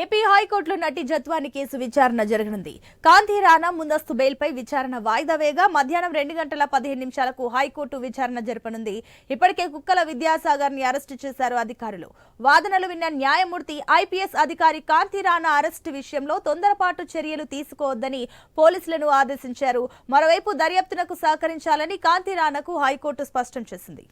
AP హైకోర్టులో నటి Jethwani case విచారణ జరగనుంది. కాంతి రాణా ముందస్తు బెయిల్పై విచారణ వాయిదా వేగా మధ్యాహ్నం రెండు గంటల పదిహేను నిమిషాలకు హైకోర్టు విచారణ జరపనుంది. ఇప్పటికే కుక్కల విద్యాసాగర్ని అరెస్టు చేశారు అధికారులు. వాదనలు విన్న న్యాయమూర్తి ఐపీఎస్ అధికారి కాంతి రాణా అరెస్టు విషయంలో తొందరపాటు చర్యలు తీసుకోవద్దని పోలీసులను ఆదేశించారు. మరోవైపు దర్యాప్తునకు సహకరించాలని కాంతి రాణాకు హైకోర్టు స్పష్టం చేసింది.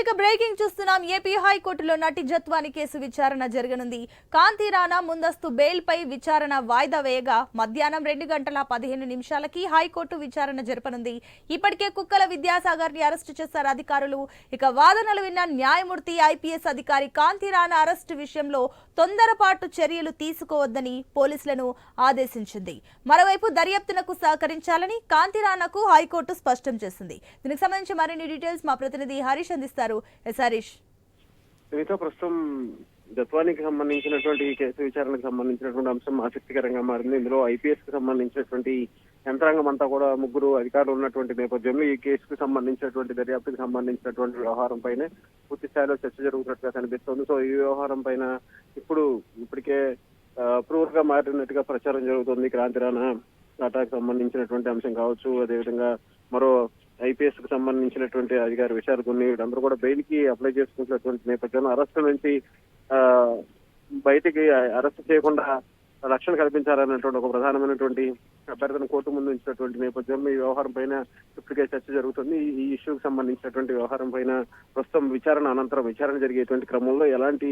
ఇక బ్రేకింగ్ చూస్తున్నాం. ఏపీ హైకోర్టులో నటి జత్వాని కేసు విచారణ జరగనుంది. కాంతి రాణా ముందస్తు బెయిల్ పై విచారణ వాయిదా వేయగా మధ్యాహ్నం రెండు గంటల పదిహేను నిమిషాలకి హైకోర్టు విచారణ జరపనుంది. ఇప్పటికే కుక్కల విద్యాసాగర్ని అరెస్టు చేశారు అధికారులు. ఇక వాదనలు విన్న న్యాయమూర్తి ఐపీఎస్ అధికారి కాంతి రాణా అరెస్టు విషయంలో తొందరపాటు చర్యలు తీసుకోవద్దని పోలీసులను ఆదేశించింది. మరోవైపు దర్యాప్తునకు సహకరించాలని కాంతి రాణాకు హైకోర్టు స్పష్టం చేసింది. దీనికి సంబంధించి మరిన్ని డీటెయిల్స్ మా ప్రతినిధి హరీష్ అందిస్తారు. ఎస్ హరీష్ సునీత ప్రస్తుతం దత్వానికి సంబంధించినటువంటి ఈ కేసు విచారణకు సంబంధించినటువంటి అంశం ఆసక్తికరంగా మారింది. ఇందులో ఐపీఎస్కి సంబంధించినటువంటి యంత్రాంగం అంతా కూడా ముగ్గురు అధికారులు ఉన్నటువంటి నేపథ్యంలో ఈ కేసుకు సంబంధించినటువంటి దర్యాప్తుకు సంబంధించినటువంటి వ్యవహారం పైన పూర్తి స్థాయిలో చర్చ జరుగుతున్నట్టుగా కనిపిస్తోంది. సో ఈ వ్యవహారం పైన ఇప్పుడు ఇప్పటికే అప్రూవర్గా మారినట్టుగా ప్రచారం జరుగుతుంది. క్రాంతిరాణ టాటాకు సంబంధించినటువంటి అంశం కావచ్చు అదేవిధంగా మరో ఐపీఎస్కు సంబంధించినటువంటి అధికారి విచారకుని వీళ్ళందరూ కూడా బెయిల్కి అప్లై చేసుకుంటున్నటువంటి నేపథ్యంలో అరెస్ట్ నుంచి ఆ, బయటికి అరెస్ట్ చేయకుండా రక్షణ కల్పించాలన్నటువంటి ఒక ప్రధానమైనటువంటి అభ్యర్థన కోర్టు ముందు ఉంచినటువంటి నేపథ్యంలో ఈ వ్యవహారం పైన ఇప్పటికే చర్చ జరుగుతుంది. ఈ- ఇష్యూకి సంబంధించినటువంటి వ్యవహారం పైన ప్రస్తుతం విచారణ అనంతరం విచారణ జరిగేటువంటి క్రమంలో ఎలాంటి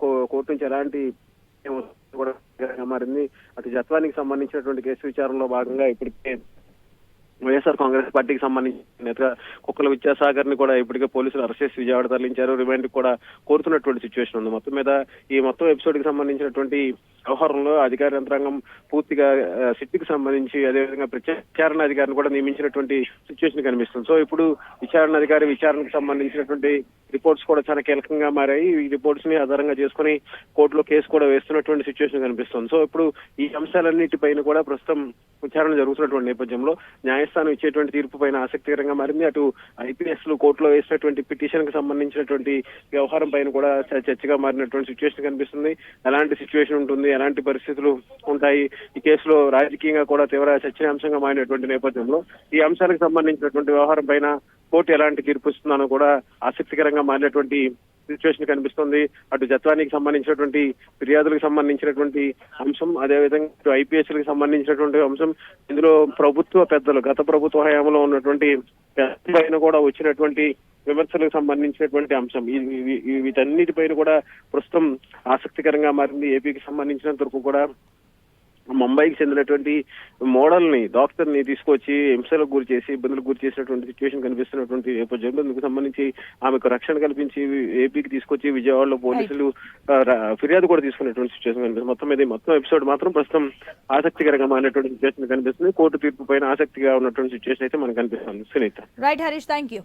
కోర్టు నుంచి ఎలాంటి కూడా మారింది. అటు జత్వానికి సంబంధించినటువంటి కేసు విచారణలో భాగంగా ఇప్పటికే వైఎస్ఆర్ కాంగ్రెస్ పార్టీకి సంబంధించిన నేతగా కుక్కల విద్యాసాగర్ని కూడా ఇప్పటికే పోలీసులు అరెస్ట్ చేసి విజయవాడ తరలించారు. రిమాండ్ కూడా కోరుతున్నటువంటి సిచ్యువేషన్ ఉంది. మొత్తం మీద ఈ మొత్తం ఎపిసోడ్కి సంబంధించినటువంటి వ్యవహారంలో అధికార యంత్రాంగం పూర్తిగా సిట్టికి కి సంబంధించి అదేవిధంగా ప్రత్యేక విచారణ అధికారిని కూడా నియమించినటువంటి సిచ్యువేషన్ కనిపిస్తుంది. సో ఇప్పుడు విచారణ అధికారి విచారణకు సంబంధించినటువంటి రిపోర్ట్స్ కూడా చాలా కీలకంగా మారాయి. ఈ రిపోర్ట్స్ని ఆధారంగా చేసుకుని కోర్టులో కేసు కూడా వేస్తున్నటువంటి సిచ్యువేషన్ కనిపిస్తుంది. సో ఇప్పుడు ఈ అంశాలన్నిటిపైన కూడా ప్రస్తుతం విచారణ జరుగుతున్నటువంటి నేపథ్యంలో న్యాయస్థానం ఇచ్చేటువంటి తీర్పు పైన ఆసక్తికరంగా మారింది. అటు ఐపీఎస్లు కోర్టులో వేసినటువంటి పిటిషన్కి సంబంధించినటువంటి వ్యవహారం పైన కూడా చర్చగా మారినటువంటి సిచ్యువేషన్ కనిపిస్తుంది. ఎలాంటి సిచ్యువేషన్ ఉంటుంది? ఎలాంటి పరిస్థితులు ఉంటాయి? ఈ కేసులో రాజకీయంగా కూడా తీవ్ర చర్చనీయాంశంగా మారినటువంటి నేపథ్యంలో ఈ అంశానికి సంబంధించినటువంటి వ్యవహారం పైన కోర్టు ఎలాంటి తీర్పు ఇస్తుందనో కూడా ఆసక్తికరంగా మారినటువంటి సిచ్యువేషన్ కనిపిస్తుంది. అటు జత్వానికి సంబంధించినటువంటి ఫిర్యాదులకు సంబంధించినటువంటి అంశం అదేవిధంగా ఇటు ఐపీఎస్లకు సంబంధించినటువంటి అంశం. ఇందులో ప్రభుత్వ పెద్దలు గత ప్రభుత్వ హయాంలో ఉన్నటువంటి పెద్దలపైన కూడా వచ్చినటువంటి విమర్శలకు సంబంధించినటువంటి అంశం. ఈ- పైన వీటన్నిటిపైన కూడా ప్రస్తుతం ఆసక్తికరంగా మారింది. ఏపీకి సంబంధించినంత వరకు కూడా ముంబైకి చెందినటువంటి మోడల్ని డాక్టర్ని తీసుకొచ్చి హింసలకు గురి చేసి ఇబ్బందులకు గురి చేసినటువంటి సిచ్యువేషన్ కనిపిస్తున్నటువంటి నేపథ్యంలో ఇందుకు సంబంధించి ఆమెకు రక్షణ కల్పించి ఏపీకి తీసుకొచ్చి విజయవాడలో పోలీసులు ఫిర్యాదు కూడా తీసుకున్నటువంటి సిచ్యువేషన్ కనిపిస్తుంది. మొత్తం మీద ఈ మొత్తం ఎపిసోడ్ మాత్రం ప్రస్తుతం ఆసక్తికరంగా మారినటువంటి సిచ్యువేషన్ కనిపిస్తుంది. కోర్టు తీర్పు పైన ఆసక్తిగా ఉన్నటువంటి సిచ్యువేషన్ అయితే మనకు కనిపిస్తుంది. Sunitha. Right Harish thank you